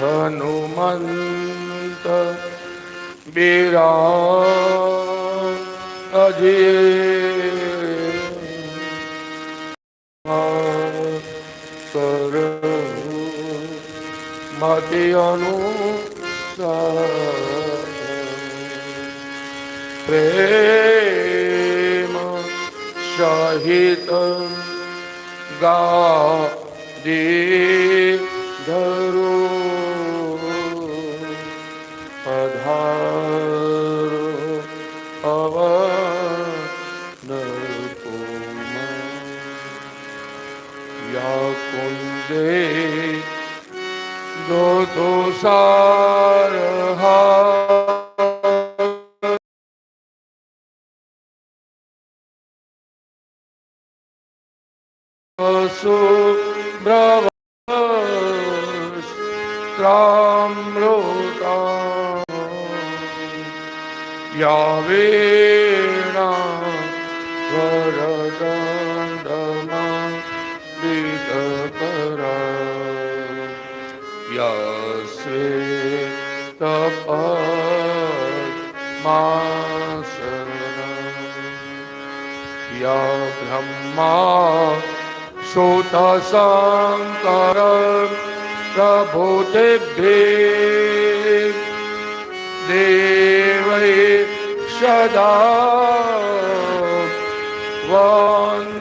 હનુમંત બિરા અજે. કર મતિ અનુસાર પ્રેમ સહિત ગાદી ધરો પધારો પવન યા કુંદે જો તો સારહા યસે તપમાસન યા બ્રહ્મા સુત શંકર પ્રભુતિભ્યે દેવૈ સદા વન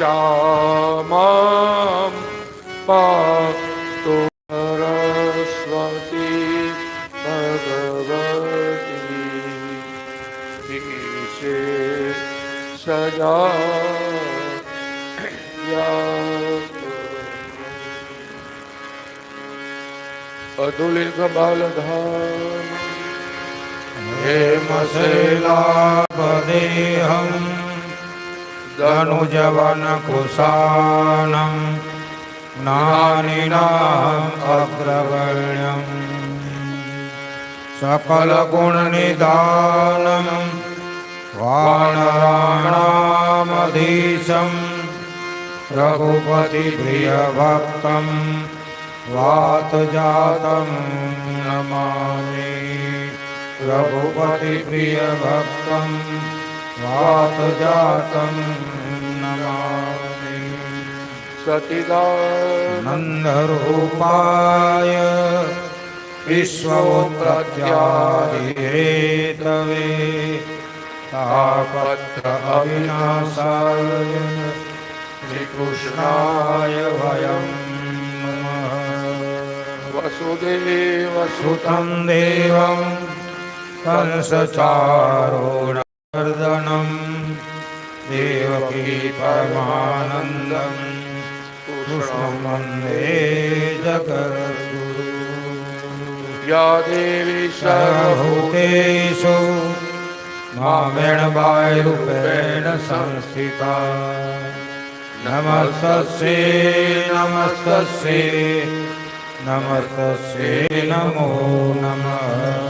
શ્યામા પાતો સરસ્વતી ભગવતી છે સદા અતુલિત બાલધામ હે મસેલા પદેહમ धनुजवनकुशानं ज्ञानिनाम् अग्रगण्यम् सकलगुणनिदानं वानराणामधीशं रघुपतिप्रियभक्तं वातजातं नमामि रघुपतिप्रियभक्तं વાત જાતમ સચિદાનંદરૂપાય વિશ્વોત્પ્રત્યાહિતવે તાપત્ર અવિનાશાય શ્રીકૃષ્ણાય વયમ વસુદેવસુતમ દેવમ કંસચારોણ वर्धनं देवकी परमानन्दं कृष्णं वन्दे जगद्गुरु या देवी सर्वभूतेषु मामेण वायुरूपेण संस्थिता नमस्तस्ये नमस्तस्ये नमस्तस्ये नमो नमः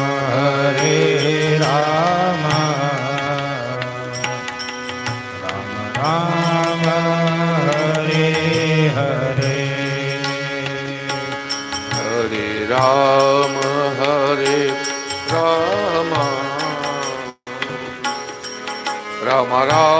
રામ હરે રામ. રામ રામ.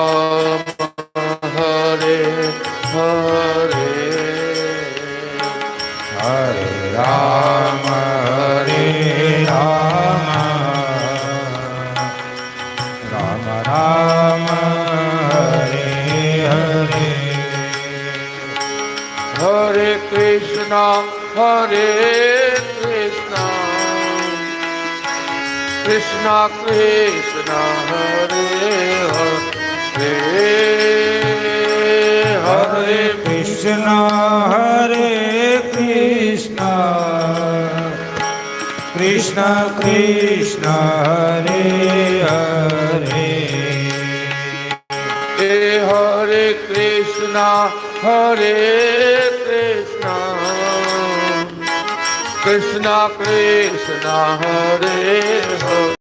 કૃષ્ણ હરે હરે કૃષ્ણ હરે કૃષ્ણ. કૃષ્ણ કૃષ્ણ હરે હરે. હે હરે કૃષ્ણ હરે કૃષ્ણ. કૃષ્ણ કૃષ્ણ હરે હરે.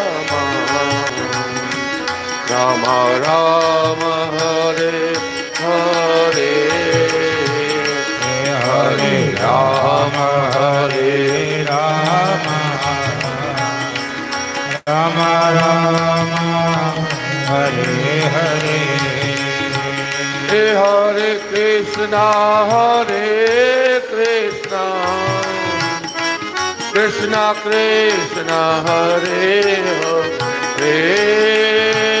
રામ રામ હરે હરે. હરે રામ હરે રામ. રામ રામ હરે હરે. હે હરે કૃષ્ણ હરે કૃષ્ણ. કૃષ્ણ કૃષ્ણ હરે હરે.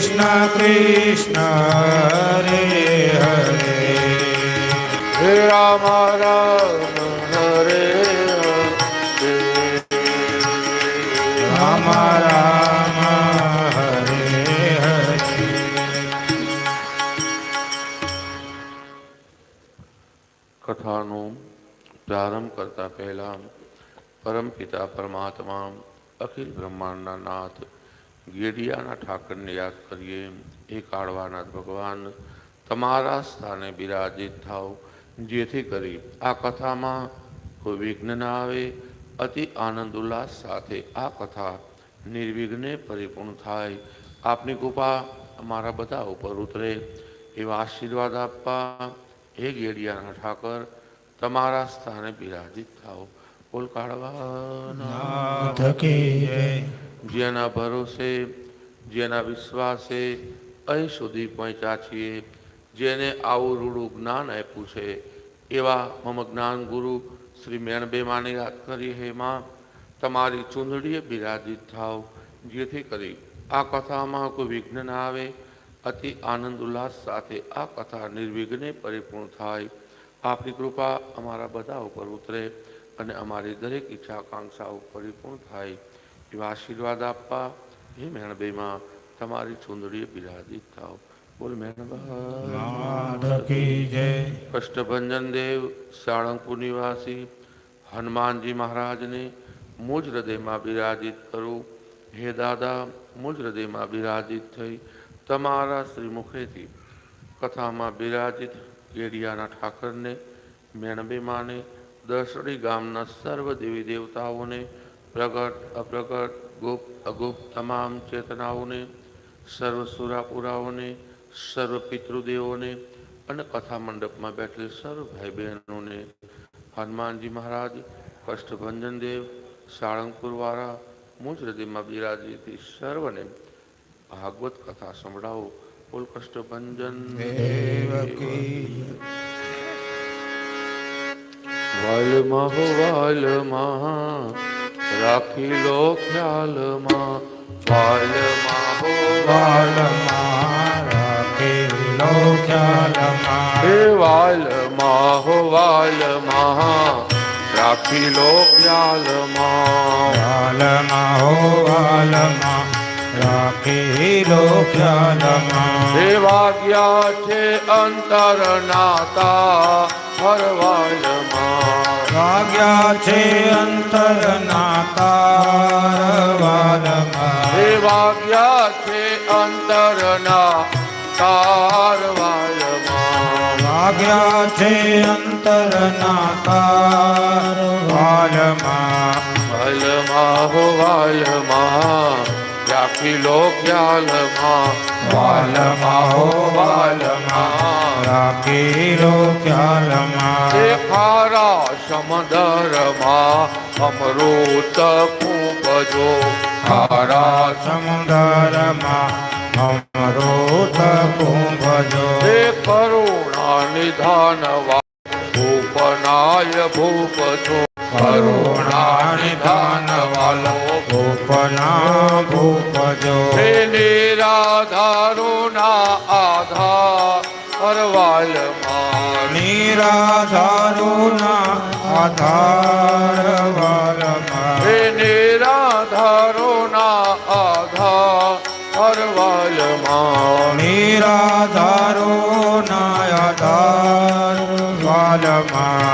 કૃષ્ણ કૃષ્ણ હરે હરે. રામ રામ હરે હરે. રામ રામ હરે હરે. કથાનો પ્રારંભ કરતા પહેલા પરમપિતા પરમાત્મા અખિલ બ્રહ્માંડના નાથ ગેડિયાના ઠાકરને યાદ કરીએ એ કાળવાનાથ ભગવાન, તમારા સ્થાને બિરાજિત થાવ. જેથી કરી આ કથામાં કોઈ વિઘ્ન ના આવે. અતિ આનંદ ઉલ્લાસ સાથે આ કથા નિર્વિઘ્ને પરિપૂર્ણ થાય. આપની કૃપા અમારા બધા ઉપર ઉતરે. એવા આશીર્વાદ આપવા. હે ગેડિયાના ઠાકર, તમારા સ્થાને બિરાજિત થાવ. બોલ કાળવાના નાથ કી જય. જેના ભરોસે, જેના વિશ્વાસે અહીં સુધી પહોંચ્યા છીએ, જેને આવું રૂડું જ્ઞાન આપ્યું છે, એવા મમ જ્ઞાન ગુરુ શ્રી મેણબે માને યાદ કરી હે માં, તમારી ચૂંદડીએ બિરાજિત થાવ, જેથી કરી આ કથામાં કોઈ વિઘ્ન ના આવે, અતિ આનંદ ઉલ્લાસ સાથે આ કથા નિર્વિઘ્ને પરિપૂર્ણ થાય. આપની કૃપા અમારા બધા ઉપર ઉતરે અને અમારી દરેક ઈચ્છા આકાંક્ષાઓ પરિપૂર્ણ થાય. એવા આશીર્વાદ આપવા. હે મેણબેમાં તમારી ચુંદડીએ બિરાજિત થાવ બોલ કષ્ટભંજન દેવ સાળંગપુર નિવાસી હનુમાનજી મહારાજને મુજ હૃદયમાં બિરાજિત કરું. હે દાદા મુજ હૃદયમાં બિરાજિત થઈ તમારા શ્રી મુખેથી કથામાં બિરાજિત કેડિયાના ઠાકરને મેણબેમાને દસડી ગામના સર્વ દેવી દેવતાઓને પ્રગટ અપ્રગટ ગુપ્ત અગુપ્ત તમામ ચેતનાઓને સર્વ સુરાપુરાઓને સર્વ પિતૃદેવોને અને કથા મંડપમાં બેઠેલી સર્વ ભાઈ બહેનોને હનુમાનજી મહારાજ કષ્ટભંજન દેવ સાળંગપુરવાળા મુજ હૃદયમાં બિરાજીથી સર્વને ભાગવત કથા સંભળાવો. બોલ કષ્ટભંજન વાલ વાલમાં વાલ વાલમાં રાખી લો ખ્યાલમાં વાલમાં હો વાલમાં રાખેલો ખ્યાલમાં હે વાલમાં હો વાલમાં રાખી લો ખ્યાલમાં. વાલમાં હો વાલમાં રાખેલો ખ્યાલમાં હે વાગ્યા છે અંતર નાતા હરવાલમાં વાગ્યા છે અંતરના કારવાલમાં હે વાગ્યા છે અંતરના તારવાલમાં વાગ્યા છે અંતરના કારવાલમાં વાલમાં હો વાલમાં રાખી લો ખ્યાલમાં વાલમાં હો વાલમાં રાખેલો ખ્યાલમાં હે ખારા સમદરમાં અમૃત પૂપજો ખારા સમુદરમાં અમૃત કુંભજો હે કરુણા નિધાનવા ભૂપનાય ભૂપ છો કરુણા નિધાન વાલો ભૂપના ભૂપજો હે નિરાધારો ના આધાર હરવાલમાં નિરાધારુના આધાર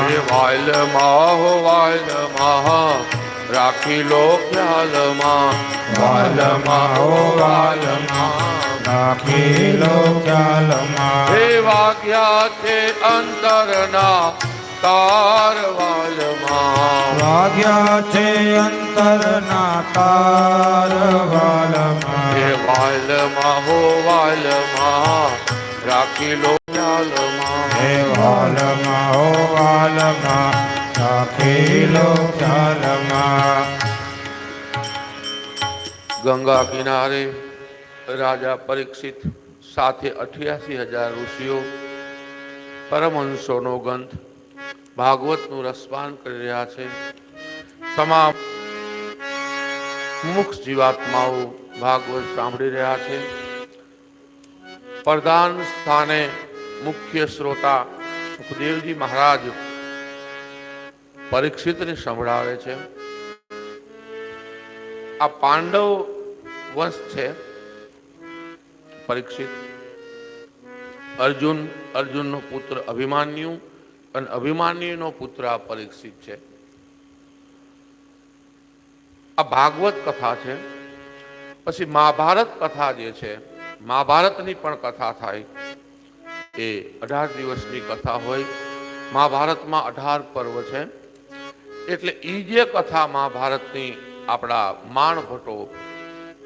હે વાલમાં હો વાલમાં રાખી લો ખ્યાલમાં વાલમાં હો વાલમાં રાખેલો ખ્યાલમાં હે વાગ્યા છે અંતરના તાર વાલમાં વાગ્યા છે અંતરના તાર વાલમાં હે વાલમાં હો વાલમાં રાખી લો હે વાલમાં હો વાલમાં રાખેલો ખ્યાલમાં ગંગા કિનારે રાજા પરીક્ષિત સાથે અઠ્યાસી હજાર ઋષિઓ પરમહંસોનો ગ્રંથ ભાગવતનું રસપાન કરી રહ્યા છે. તમામ મુખ જીવાત્માઓ ભાગવત સાંભળી રહ્યા છે. પ્રધાન સ્થાને મુખ્ય શ્રોતા સુખદેવજી મહારાજ પરીક્ષિતને સંભળાવે છે. આ પાંડવ વંશ છે પરીક્ષિત. અર્જુન, અર્જુનનો પુત્ર અભિમાન્યુ અને અભિમાન્યુનો પુત્ર આ પરીક્ષિત છે. આ ભાગવત કથા છે. પછી મહાભારત કથા જે છે, મહાભારતની પણ કથા થાય. એ અઢાર દિવસની કથા હોય. મહાભારતમાં અઢાર પર્વ છે. એટલે એ જે કથા મહાભારતની આપણા માણ ભટ્ટો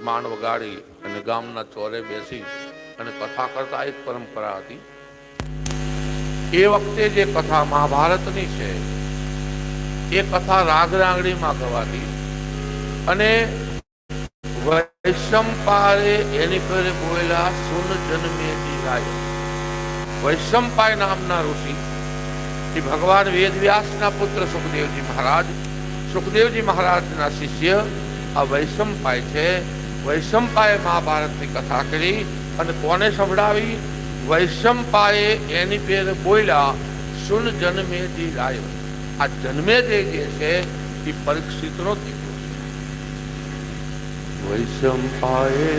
માણ વગાડી અને ગામના ચોરે બેસી અને કથા કરતા એક પરંપરા હતી. એ વખતે જે કથા મહાભારતની છે, એ કથા રાગ રાંગડીમાં ગવાતી અને વૈશંપારે એની પર બોલેલા, સુન જન્મેથી રાય. વૈશંપાય નામના ઋષિ. શ્રી ભગવાન વેદવ્યાસના પુત્ર સુખદેવજી મહારાજ. સુખદેવજી મહારાજના શિષ્ય આ વૈશંપાય છે. વૈશંપાએ મહાભારતની કથા કરી અને કોને સંભળાવી? વૈશંપાએ એની પેર બોલ્યા, સુન જન્મે જી રાય આ જન્મે જે છે એ પરીક્ષિતનો દીકરો છે. વૈશંપાએ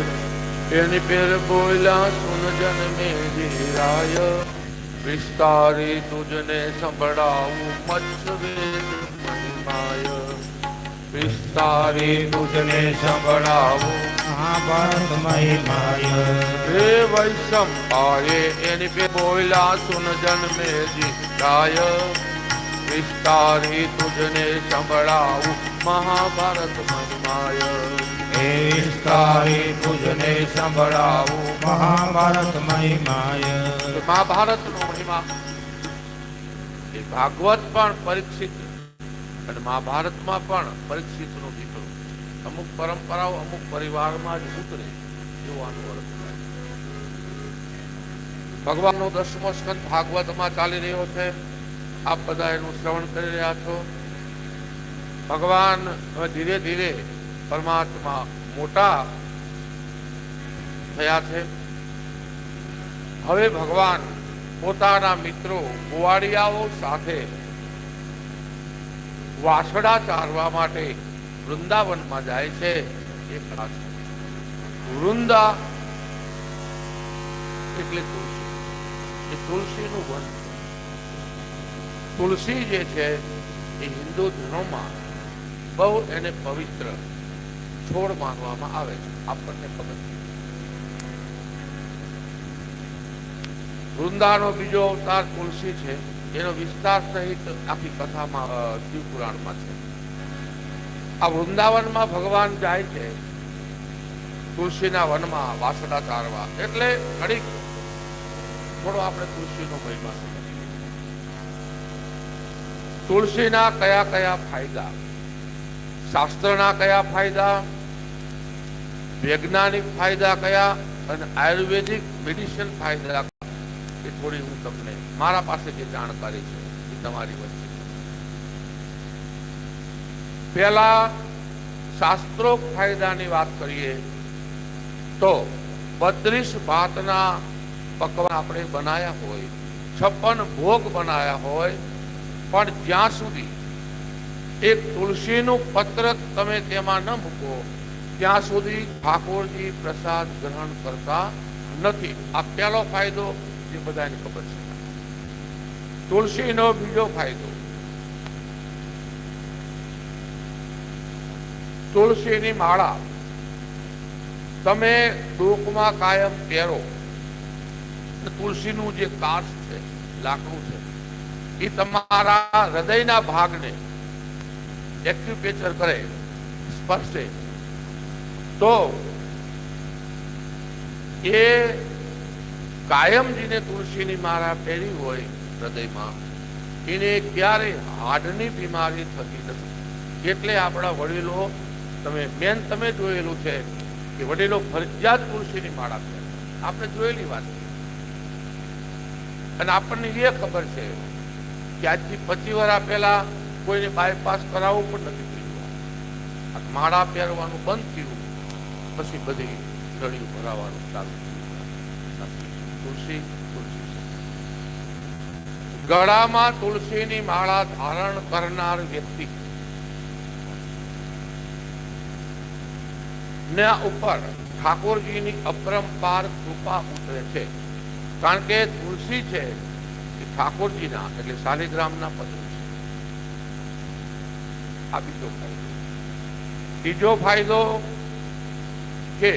એની પેર બોલ્યા સુન જન જી રાય વિસ્તારી તુજને સંભળાવું મચ્છવેદ મહિમાય વિસ્તારી તુજને સંભળાવું મહાભારત મહિમાય હે વૈશંપાએ એની પે બોલ્યા સુન જન્મે જીતાય વિસ્તારી તુજને સંભળાવું મહાભારત મહિમાય હે વિસ્તારી તુજને સંભળાવું મહાભારત મહિમાય મહાભારતનો મહિમા એ ભાગવત પણ પરીક્ષિત અને મહાભારતમાં પણ પરીક્ષિતનો દીકરો. અમુક પરંપરાઓ અમુક પરિવારમાં જ ઉતરે એવો અનુવર્ત ભગવાનનો દસમો સ્કંદ ભાગવતમાં ચાલી રહ્યો છે. આપ બધા એનું શ્રવણ કરી રહ્યા છો. ભગવાન ધીરે ધીરે પરમાત્મા મોટા થયા છે. હવે ભગવાન પોતાના મિત્રો ગોવાળિયાઓ સાથે વાસડા ચારવા માટે વૃંદાવનમાં જાય છે. એ કથા છે વૃંદા એટલે તુલસી. એ તુલસીનું વન તુલસી જે છે, એ હિન્દુ ધર્મમાં બહુ એને પવિત્ર છોડ માનવામાં આવે છે. આપણને ખબર વૃંદાનો બીજો અવતાર તુલસી છે. એનો વિસ્તાર સહિત આખી કથામાં અ, શિવ પુરાણમાં છે. આ વૃંદાવનમાં ભગવાન જાય છે. તુલસીના વનમાં વાસડા ચારવા. એટલે ઘડીક થોડો આપણે તુલસીનો મહિમા તુલસીના કયા કયા ફાયદા? શાસ્ત્રના કયા ફાયદા? વૈજ્ઞાનિક ફાયદા કયા અને આયુર્વેદિક મેડિસિન ફાયદા એ થોડી હું તમને મારા પાસે જે જાણકારી છે એ તમારી વચ્ચે. પહેલા શાસ્ત્રોક ફાયદાની વાત કરીએ તો બત્રીસ ભાતના પકવાન આપણે બનાયા હોય, છપ્પન ભોગ બનાયા હોય, પણ જ્યાં સુધી એક તુલસીનું પત્ર તમે તેમાં ન મૂકો ત્યાં સુધી ઠાકોરજી પ્રસાદ ગ્રહણ કરતા નથી. આ પહેલો ફાયદો જે બધાને ખબર છે. તુલસીનો બીજો ફાયદો. તુલસીની માળા તમે ડોકમાં કાયમ પહેરો. તુલસીનું જે કાચ છે, લાકડું છે, એ તમારા હૃદયના ભાગને એક્યુપેચર કરે, સ્પર્શે. તો એ કાયમજીને તુલસીની માળા પહેરી હોય હૃદયમાં, એને ક્યારે હાડની બીમારી થતી નથી. એટલે આપણા વડીલો, તમે મેન તમે જોયેલું છે કે વડીલો ફરજિયાત તુલસીની માળા પહેરે. આપણે જોયેલી વાત છે. અને આપણને એ ખબર છે કે આજથી પચીસ વર્ષ પહેલા કોઈને બાયપાસ કરાવવું પણ નથી થયું. માળા પહેરવાનું બંધ થયું. પછી બધી ગળીઓ ભરાવાનું ચાલુ તુલસી તુલસી. ગળામાં તુલસીની માળા ધારણ કરનાર વ્યક્તિ. ના ઉપર ઠાકોરજીની અપરંપાર કૃપા ઉતરે છે. કારણ કે તુલસી છે એ ઠાકોરજીના, એટલે શાલિગ્રામના પત્ર છે. આ બીજો ફાયદો. ત્રીજો ફાયદો કે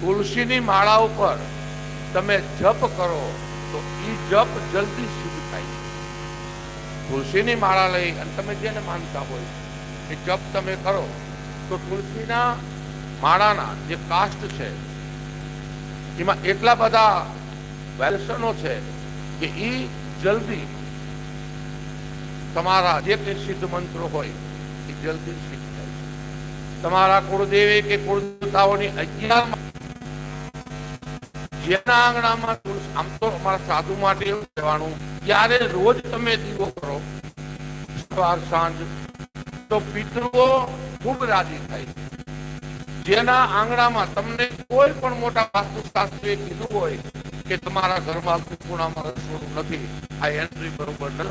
તુલસીની માળા ઉપર તમે જપ કરો, તો એ જપ જલ્દી સિદ્ધ થાય. તુલસીની માળા લઈ અને તમે જેને માનતા હોય, એ જપ તમે કરો, તો તુલસીના માળાના જે કાસ્ટ છે, એમાં એટલા બધા વેલ્સનો છે કે એ જલ્દી તમારા જે કંઈ સિદ્ધ મંત્રો હોય, એ જલ્દી સિદ્ધ તમારા કુળદેવે કે કુળદેવતાઓની અગિયાર જેના આંગણામાં તુલસી આમ તો અમારા સાધુ માટે એવું કહેવાનું, જ્યારે રોજ તમે દીવો કરો, સવાર, સાંજ, તો પિતૃઓ ખૂબ રાજી થાય છે. જેના આંગણામાં તમને કોઈ પણ મોટા વાસ્તુશાસ્ત્રીએ કીધું હોય કે તમારા ઘરમાં ખૂણામાં રસોડું નથી, આ એન્ટ્રી બરોબર ન